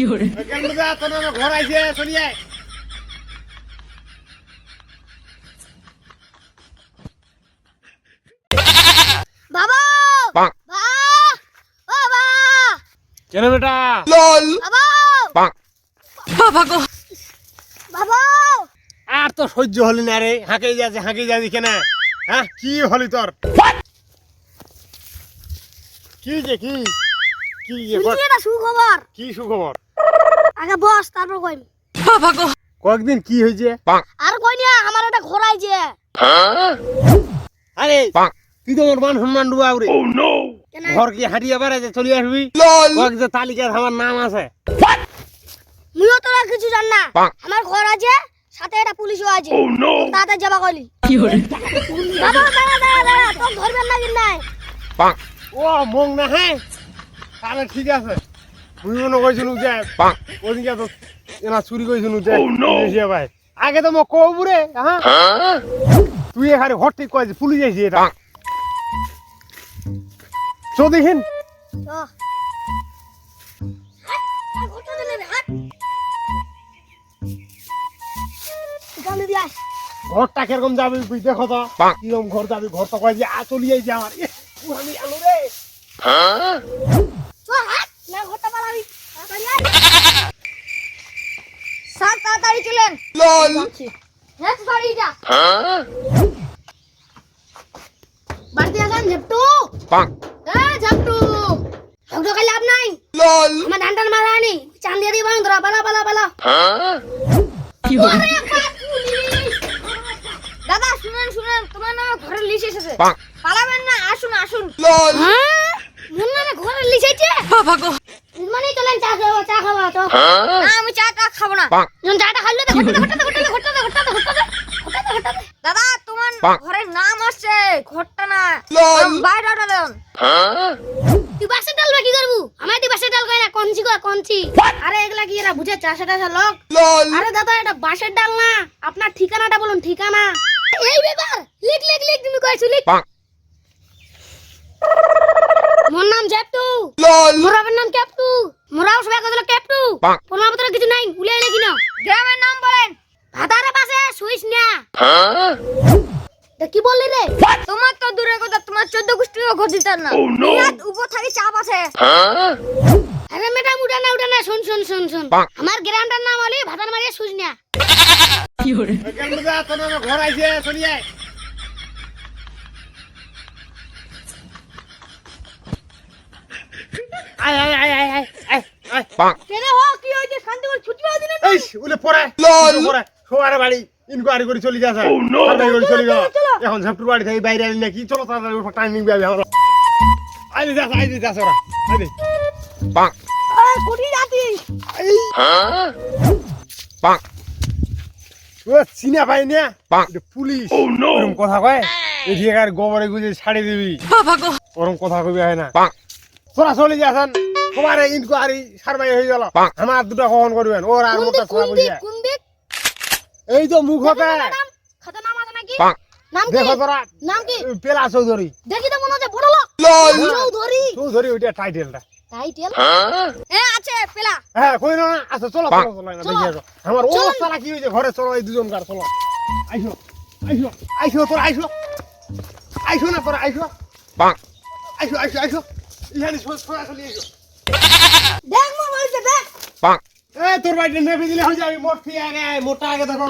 মধ্যে তোর ঘর আইছে চলি আয় বাবা! বাবা কেন বেটা? বাবা! বাবা আর তো সহ্য হলি না রে। হাঁকে যাচ্ছে হাঁকে যাবি কেন? হ্যাঁ কি হলি তোর? কি যে কি? কি সুখবর? কি সুখবর? আগে বস তারপর কইম। কয়েকদিন কি হয়েছে? আর কই না আমার একটা ঘোরাইছে আরে তুই তো আমার মান সম্মান ডুবা উড়ে। কেন? ঘর কি হাঁটিয়ে বেড়াচ্ছে চলে আসবি? আমার নাম আছে। মুইও তোরা কিছু জান না. আমার ঘর আছে সাথে একটা পুলিশও আছে। তাতে যাবা কইলি। বাবা দাঁড়া দাঁড়া দাঁড়া তোর ধরবেন না কি নাই? ও মং না হ্যাঁ? তাহলে ঠিক আছে। মনে যে। তো এনা চুরি করেছিল যে। এসে ভাই। আগে তো মোক কব রে হ্যাঁ তুই এখানে ঘর ঠিক কয়েছে পুলিশ এসে এটা। চো দেখিন। হাট, ঘরটা হাট। কীরকম যাবে তুই দেখো তো। কীরকম ঘর যাবে ঘর তো কয় যে আ চলি যাইছে আমার আমি আলো রে। তাড়াতাড়ি চলেন। লল। হেড হ্যাঁ, বাড়িটা বাড়িতে আছেন ঝপটু? পাং এ হ্যাঁ, ঝপটু। ঝপটু কে লাভ নাই। লল। আমার ডান্ডার মারা নি চান দিয়ে দিবাং ধরা বালা বালা বালা কি দাদা শুনেন শুনেন তোমার না ঘরের লিস এসেছে। পালাবেন না আসুন আসুন। লল। হ্যাঁ? মুন্না না ঘরের লিস এসেছে? বাবা গো। মানে চলেন চা খাওয়া চা খাওয়া তো আমি দাদা তোমার ঘরের নাম আসছে ঘরটা না। বাইরে ওটা দেন। তুই বাসে ডাল কি করবু? আমার তুই বাসে ডাল কই না কঞ্চি কয় কঞ্চি। আরে এগুলা কি এরা বুঝে চাষা টাষা লোক? আরে দাদা এটা বাসের ডাল না। আপনার ঠিকানাটা বলুন ঠিকানা। এই ব্যাপার লিখ লিখ লিখ তুমি কইছো লিখ। মোর নাম জ্যাপটু মোর বাবার নাম ক্যাপটু মোরাও সবাই কথা ক্যাপটু বাহ। প্রমাণপত্র কিছু নাই উলিয়ে লিখি না গ্রামের নাম বলেন। ভাতারে পাশে শুইস না। কি বললি রে? তোমার তো দূরে কথা তোমার চোদ্দ গোষ্ঠীও ঘর দিতার না। বিরাট উপর থাকি চাপ আছে। আরে ম্যাডাম উঠা না উঠা না শুন শুন শুন শুন। আমার গ্রামটার নাম হলে ভাতার মারিয়ে শুইস না। তোর নামে ঘর আইছে চলি আয় আয় আয় আয় আয় বাড়ি আইলি চিনা পাই কথা কয়? এদিকে গোবরে গুজে ছাড়ে দিবি। ওরম কথা কবি হয় না। তোরা চলে যাচ্ছেন তোমার ইনকোয়ারি সার্ভে হয়ে গেল। বাহ। আমার দুটো কখন করবেন? ওর আর মোটা কোন দিক এই তো মুখ কি? দেখো তোরা নাম কি? পেলা চৌধুরী। দেখি তো মনে হচ্ছে বড় লোক। চৌধুরী। চৌধুরী ওইটা টাইটেলটা টাইটেল এ আছে পেলা। হ্যাঁ কই না? আচ্ছা চলো চলো চলো না দেখি আসো। আমার চলো। অবস্থা কি হয়েছে? ঘরে চলো এই দুজন কার চলো। আইসো আইসো আইসো তোরা আইসো। আইসো না তোরা আইসো। আইসো আইসো আইসো। ইহানি সোজ করে চলে এসো দেখ মা বলছে দেখ। পাক। এ তোর বাইরে নেবে দিলে হয়ে যাবে মোট ফিয়া রে মোটা আগে দেখো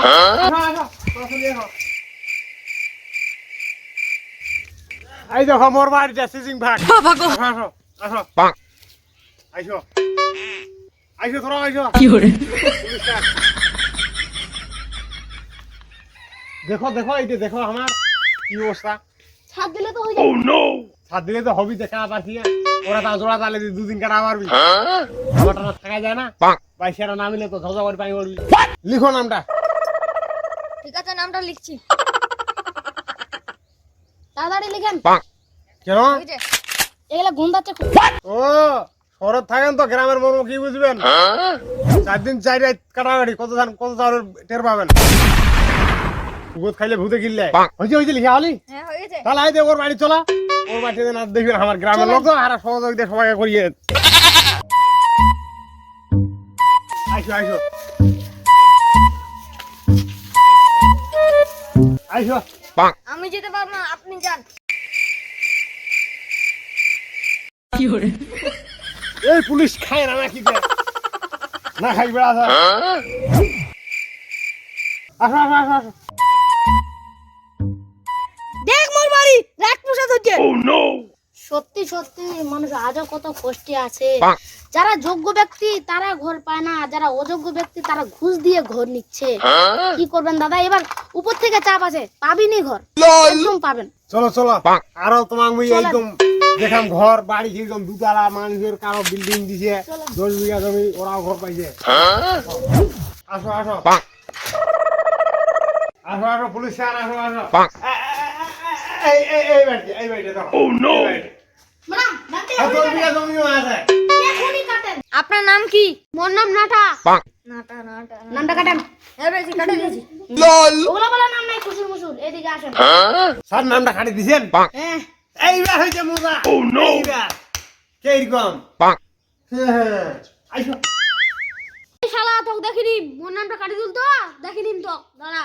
এই দেখো মোর বাড়িতে সিজিং ভাগ। আসো আসো পাক। আইসো। আইসো তোরা আইসো। কি করে দেখো দেখো এইটা দেখো আমার কি অবস্থা। ছাদ দিলে তো হয়ে যাবে। oh, ও নো ছাদ দিলে তো হবি দেখা আবার কি ওরা তা জোড়া তালে দিয়ে দুদিন কাটা পারবি আমার থাকা যায় না। ভাই সেটা নামিলে তো করে পানি পড়বি লিখো নামটা। ঠিক আছে নামটা লিখছি। তাড়াতাড়ি লিখেন। কেন? এগুলা ও শহরে থাকেন তো গ্রামের মর্ম কি বুঝবেন? চার দিন চার রাত কাটাকাটি কত ধান কত চাউলের টের পাবেন? ভূত খাইলে ভূতে কিনলে বাহ। হয়েছে হয়েছে লিখা হলি হ্যাঁ হয়ে গেছে তাহলে আই দে ওর বাড়ি চলা। ওর বাড়িতে না দেখবেন আমার গ্রামের লোক আর সহযোগিতা সবাইকে করিয়ে আইসো আইসো। আইসো। আমি যেতে পারব না আপনি যান। এই পুলিশ খায় না নাকি না খাই বেড়া আসো আসো আসো আসো। রাত সত্যি সত্যি মানুষ আজও কত কষ্টে আছে। যারা যোগ্য ব্যক্তি তারা ঘর পায় না। যারা অযোগ্য ব্যক্তি তারা ঘুষ দিয়ে ঘর নিচ্ছে। কি করবেন দাদা? এবার উপর থেকে চাপ আছে। পাবিনি ঘর। একদম পাবেন। চলো চলো। আরও তোমার একদম দেখাম ঘর বাড়ি দুতলা মানুষের কারও বিল্ডিং দিছে। দশ বিঘা জমি ওরাও ঘর পাইছে। আসো আসো। আসো আসো পুলিশ স্যার আসো আসো। এই এই এই বাড়িতে এই বাড়িতে দেখো ও নো ম্যাডাম ডাক্তার দশ বিঘা জমিও আছে। এখনই কাটেন। আপনার নাম কি? মোর নাম নাটা। নাটা নাটা নামটা কাটেন। এবারে কাটে দিয়েছি ওগুলো বলা নাম নাই কুসুর মুসুর এদিকে আসেন। স্যার নামটা খাটি দিছেন? হ্যাঁ। এইবার হয়েছে মোজা। ও নো এইবার। কে হ্যাঁ হ্যাঁ। শালা তোকে দেখিনি। মোর নামটা কাটি দিল তো। দেখিনি তো। দাঁড়া।